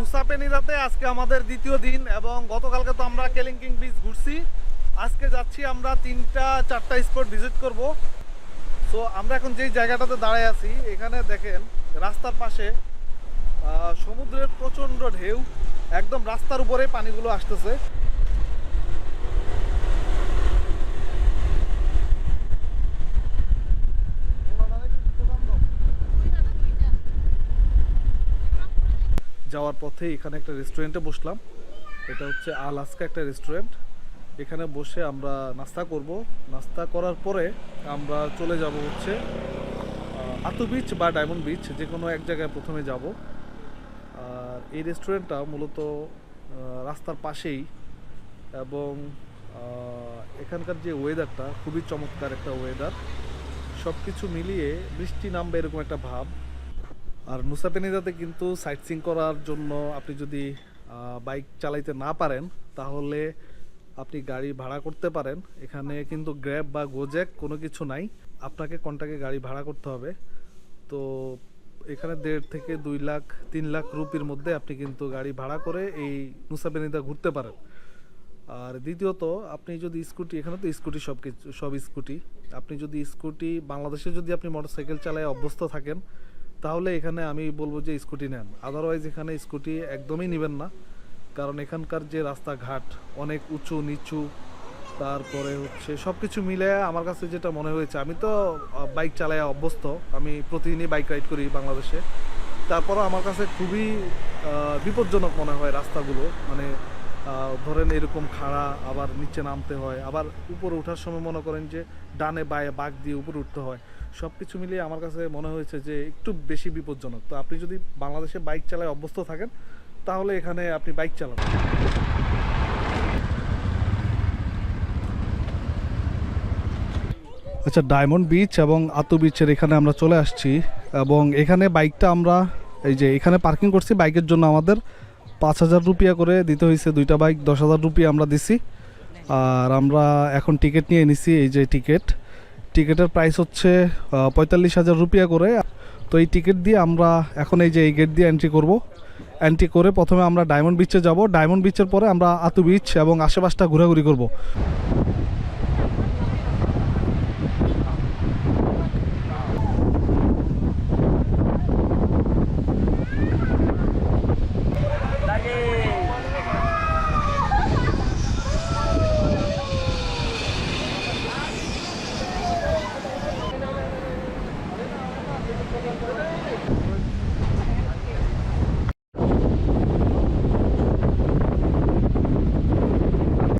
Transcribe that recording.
নুসাপেনিরাতে আজকে আমাদের দ্বিতীয় দিন এবং গতকালকে তো আমরা কেলিংকিং বিচ ঘুরছি। আজকে যাচ্ছি আমরা তিনটা, চারটা স্পট ভিজিট করব। সো আমরা এখন যেই জায়গাটাতে দাঁড়ায় আছি, এখানে দেখেন রাস্তার পাশে সমুদ্রের প্রচণ্ড ঢেউ, একদম রাস্তার উপরে পানিগুলো আসতেছে। যাওয়ার পথে এখানে একটা রেস্টুরেন্টে বসলাম। এটা হচ্ছে আলাস্কা একটা রেস্টুরেন্ট এখানে বসে আমরা নাস্তা করব। নাস্তা করার পরে আমরা চলে যাব হচ্ছে আতু বিচ বা ডায়মন্ড বিচ যে কোনো এক জায়গায় প্রথমে যাব। আর এই রেস্টুরেন্টটা মূলত রাস্তার পাশেই এবং এখানকার যে ওয়েদারটা খুবই চমৎকার একটা ওয়েদার সব কিছু মিলিয়ে বৃষ্টি নামবে এরকম একটা ভাব। আর নুসাপেনিদাতে কিন্তু সাইট সিং করার জন্য আপনি যদি বাইক চালাইতে না পারেন, তাহলে আপনি গাড়ি ভাড়া করতে পারেন। এখানে কিন্তু গ্র্যাব বা গোজ্যাক কোনো কিছু নাই। আপনাকে কন্টাকে গাড়ি ভাড়া করতে হবে। তো এখানে দেড় থেকে দুই লাখ, তিন লাখ রুপির মধ্যে আপনি কিন্তু গাড়ি ভাড়া করে এই নুসাপেনিদা ঘুরতে পারেন। আর দ্বিতীয়ত, আপনি যদি স্কুটি এখানে তো স্কুটি সব কিছু, সব স্কুটি আপনি যদি স্কুটি বাংলাদেশে যদি আপনি মোটরসাইকেল চালায় অভ্যস্ত থাকেন তাহলে এখানে আমি বলব যে স্কুটি নেন। আদারওয়াইজ এখানে স্কুটি একদমই নেবেন না। কারণ এখানকার যে রাস্তাঘাট অনেক উঁচু, নিচু, তারপরে হচ্ছে সব কিছু মিলে আমার কাছে যেটা মনে হয়েছে, আমি তো বাইক চালায় অভ্যস্ত। আমি প্রতিদিনই বাইক রাইড করি বাংলাদেশে। তারপরও আমার কাছে খুবই বিপজ্জনক মনে হয় রাস্তাগুলো। মানে ধরেন এরকম খাড়া আবার নিচে নামতে হয়, আবার উপরে ওঠার সময় মনে করেন যে ডানে বায়ে বাঘ দিয়ে উপরে উঠতে হয়। সব কিছু মিলিয়ে আমার কাছে মনে হয়েছে যে একটু বেশি বিপজ্জনক। তো আপনি যদি বাংলাদেশে বাইক চালায় অভ্যস্ত থাকেন, তাহলে এখানে আপনি বাইক চালান আচ্ছা ডায়মন্ড বিচ এবং আতু বিচের এখানে আমরা চলে আসছি এবং এখানে বাইকটা আমরা, এই যে এখানে পার্কিং করছি বাইকের জন্য আমাদের। পাঁচ হাজার রুপিয়া করে দিতে হয়েছে দুইটা বাইক, দশ হাজার রুপিয়া আমরা দিছি। আর আমরা এখন টিকিট নিয়ে নিছি, এই যে টিকিট। টিকিটের প্রাইস হচ্ছে পঁয়তাল্লিশ হাজার রুপিয়া করে। তো এই টিকিট দিয়ে আমরা এখন এই যে এই গেট দিয়ে এন্ট্রি করব। এন্ট্রি করে প্রথমে আমরা ডায়মন্ড বিচে যাব। ডায়মন্ড বিচের পরে আমরা আতু বিচ এবং আশেপাশটা ঘোরাঘুরি করব।